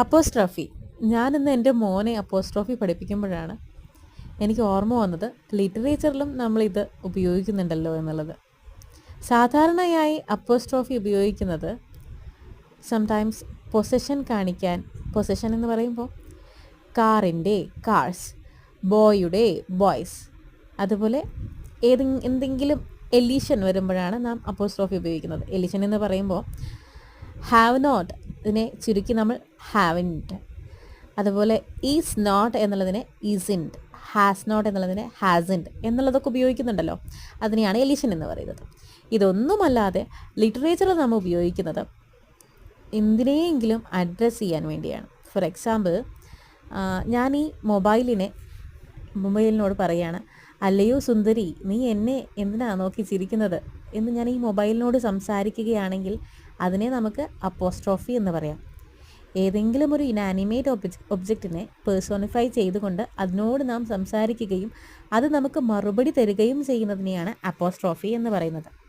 Apostrophe. ഞാനിന്ന് എന്റെ മോനെ അപ്പോസ്ട്രോഫി പഠിപ്പിക്കുമ്പോഴാണ് എനിക്ക് ഓർമ്മ വന്നത് ലിറ്ററേച്ചറിലും നമ്മളിത് ഉപയോഗിക്കുന്നുണ്ടല്ലോ എന്നുള്ളത്. സാധാരണയായി അപ്പോസ്ട്രോഫി ഉപയോഗിക്കുന്നത് സംടൈംസ് പൊസഷൻ കാണിക്കാൻ പൊസഷൻ എന്ന് പറയുമ്പോൾ കാറിന്റെ കാഴ്സ് ബോയുടെ ബോയ്സ് അതുപോലെ ഏത് എന്തെങ്കിലും എലീഷൻ വരുമ്പോഴാണ് നാം അപ്പോസ്ട്രോഫി ഉപയോഗിക്കുന്നത്. എലീഷൻ എന്ന് പറയുമ്പോൾ ഹാവ് നോട്ട് ഇതിനെ ചുരുക്കി നമ്മൾ ഹാവിന്റ് അതുപോലെ ഈസ് നോട്ട് എന്നുള്ളതിനെ ഈസിന്റ് ഹാസ് നോട്ട് എന്നുള്ളതിനെ ഹാസിന്റ് എന്നുള്ളതൊക്കെ ഉപയോഗിക്കുന്നുണ്ടല്ലോ. അതിനെയാണ് എലിഷൻ എന്ന് പറയുന്നത്. ഇതൊന്നുമല്ലാതെ ലിറ്ററേച്ചറിൽ നമ്മൾ ഉപയോഗിക്കുന്നത് എന്തിനെയെങ്കിലും അഡ്രസ്സ് ചെയ്യാൻ വേണ്ടിയാണ്. ഫോർ എക്സാമ്പിൾ ഞാൻ ഈ മൊബൈലിനെ മൊബൈലിനോട് പറയുകയാണ് അല്ലയോ സുന്ദരി നീ എന്നെ എന്തിനാണ് നോക്കി ചിരിക്കുന്നത്? എന്ന് ഞാൻ ഈ മൊബൈലിനോട് സംസാരിക്കുകയാണെങ്കിൽ അതിനെ നമുക്ക് അപ്പോസ്ട്രോഫി എന്ന് പറയാം. ഏതെങ്കിലും ഒരു ഇനാനിമേറ്റ് ഒബ്ജ ഒബ്ജക്റ്റിനെ പേഴ്സോണിഫൈ ചെയ്തുകൊണ്ട് അതിനോട് നാം സംസാരിക്കുകയും അത് നമുക്ക് മറുപടി തരികയും ചെയ്യുന്നതിനെയാണ് അപ്പോസ്ട്രോഫി എന്ന് പറയുന്നത്.